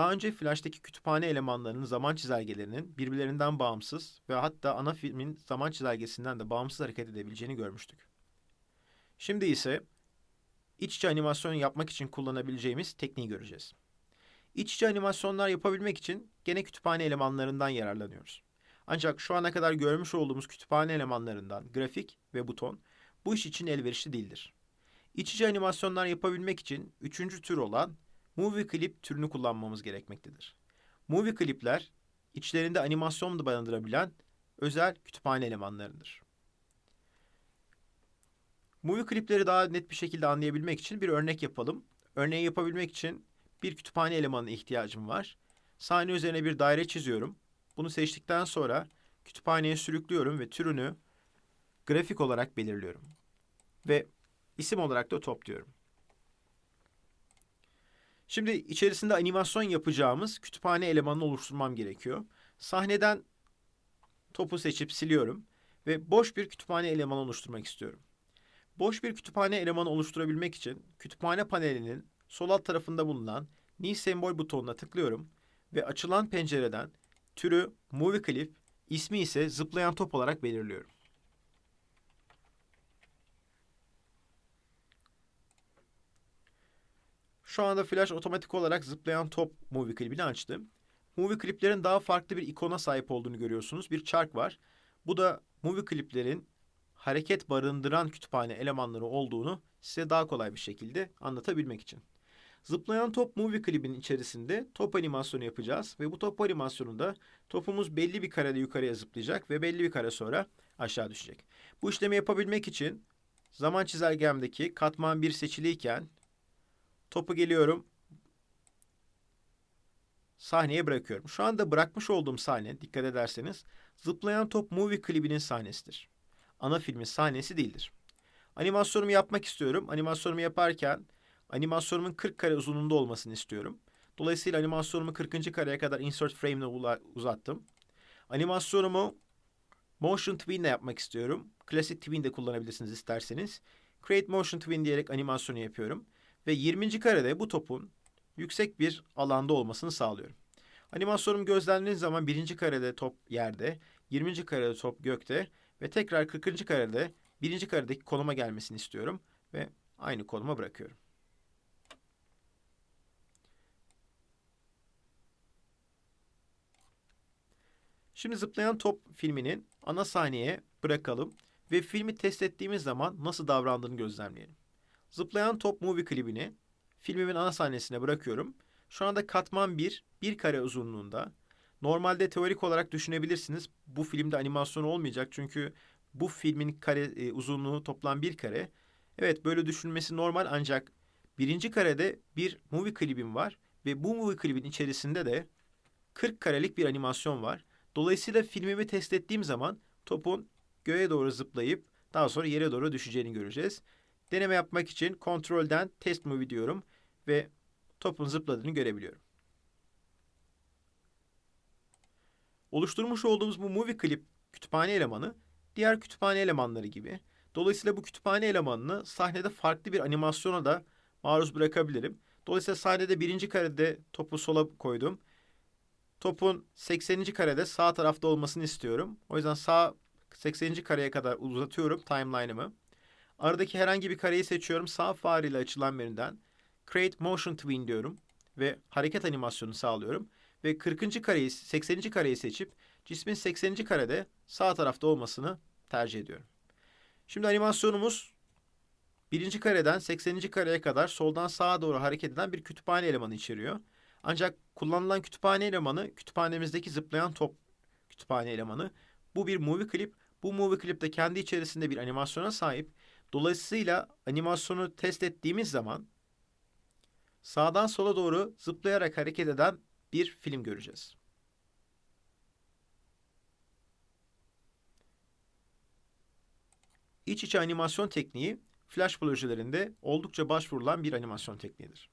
Daha önce Flash'taki kütüphane elemanlarının zaman çizelgelerinin birbirlerinden bağımsız ve hatta ana filmin zaman çizelgesinden de bağımsız hareket edebileceğini görmüştük. Şimdi ise iç içe animasyon yapmak için kullanabileceğimiz tekniği göreceğiz. İç içe animasyonlar yapabilmek için gene kütüphane elemanlarından yararlanıyoruz. Ancak şu ana kadar görmüş olduğumuz kütüphane elemanlarından grafik ve buton bu iş için elverişli değildir. İç içe animasyonlar yapabilmek için üçüncü tür olan Movie Clip türünü kullanmamız gerekmektedir. Movie Clip'ler içlerinde animasyon da barındırabilen özel kütüphane elemanlarıdır. Movie Clip'leri daha net bir şekilde anlayabilmek için bir örnek yapalım. Örneği yapabilmek için bir kütüphane elemanına ihtiyacım var. Sahne üzerine bir daire çiziyorum. Bunu seçtikten sonra kütüphaneye sürüklüyorum ve türünü grafik olarak belirliyorum. Ve isim olarak da top diyorum. Şimdi içerisinde animasyon yapacağımız kütüphane elemanını oluşturmam gerekiyor. Sahneden topu seçip siliyorum ve boş bir kütüphane elemanı oluşturmak istiyorum. Boş bir kütüphane elemanı oluşturabilmek için kütüphane panelinin sol alt tarafında bulunan New Sembol butonuna tıklıyorum ve açılan pencereden türü Movie Clip, ismi ise zıplayan top olarak belirliyorum. Şu anda Flash otomatik olarak zıplayan top movie klibini açtı. Movie kliplerin daha farklı bir ikona sahip olduğunu görüyorsunuz. Bir çark var. Bu da movie kliplerin hareket barındıran kütüphane elemanları olduğunu size daha kolay bir şekilde anlatabilmek için. Zıplayan top movie klibinin içerisinde top animasyonu yapacağız ve bu top animasyonunda topumuz belli bir karede yukarıya zıplayacak ve belli bir kare sonra aşağı düşecek. Bu işlemi yapabilmek için zaman çizelgemdeki katman 1 seçiliyken Topu geliyorum. Sahneye bırakıyorum. Şu anda bırakmış olduğum sahne dikkat ederseniz zıplayan top movie klibinin sahnesidir. Ana filmin sahnesi değildir. Animasyonumu yapmak istiyorum. Animasyonumu yaparken animasyonumun 40 kare uzunluğunda olmasını istiyorum. Dolayısıyla animasyonumu 40. kareye kadar insert frame ile uzattım. Animasyonumu motion twin ile yapmak istiyorum. Klasik twin de kullanabilirsiniz isterseniz. Create motion twin diyerek animasyonu yapıyorum ve 20. karede bu topun yüksek bir alanda olmasını sağlıyorum. Animasyonum gözlendiğiniz zaman birinci karede top yerde, 20. karede top gökte ve tekrar 40. karede birinci karedeki konuma gelmesini istiyorum ve aynı konuma bırakıyorum. Şimdi zıplayan top filminin ana sahneye bırakalım ve filmi test ettiğimiz zaman nasıl davrandığını gözlemleyelim. Zıplayan top movie klibini filmimin ana sahnesine bırakıyorum. Şu anda katman 1, 1 kare uzunluğunda. Normalde teorik olarak düşünebilirsiniz. Bu filmde animasyon olmayacak çünkü bu filmin kare e, uzunluğu toplam bir kare. Evet böyle düşünmesi normal ancak birinci karede bir movie klibim var ve bu movie klibin içerisinde de 40 karelik bir animasyon var. Dolayısıyla filmimi test ettiğim zaman topun göğe doğru zıplayıp daha sonra yere doğru düşeceğini göreceğiz. Deneme yapmak için kontrolden test movie diyorum ve topun zıpladığını görebiliyorum. Oluşturmuş olduğumuz bu movie clip kütüphane elemanı diğer kütüphane elemanları gibi. Dolayısıyla bu kütüphane elemanını sahnede farklı bir animasyona da maruz bırakabilirim. Dolayısıyla sahnede birinci karede topu sola koydum. Topun 80. karede sağ tarafta olmasını istiyorum. O yüzden sağ 80. kareye kadar uzatıyorum timeline'ımı. Aradaki herhangi bir kareyi seçiyorum. Sağ fareyle açılan menüden Create Motion Twin diyorum ve hareket animasyonu sağlıyorum. Ve 40. kareyi, 80. kareyi seçip cismin 80. karede sağ tarafta olmasını tercih ediyorum. Şimdi animasyonumuz birinci kareden 80. kareye kadar soldan sağa doğru hareket eden bir kütüphane elemanı içeriyor. Ancak kullanılan kütüphane elemanı kütüphanemizdeki zıplayan top kütüphane elemanı. Bu bir movie clip. Bu movie clip de kendi içerisinde bir animasyona sahip Dolayısıyla animasyonu test ettiğimiz zaman sağdan sola doğru zıplayarak hareket eden bir film göreceğiz. İç içe animasyon tekniği Flash projelerinde oldukça başvurulan bir animasyon tekniğidir.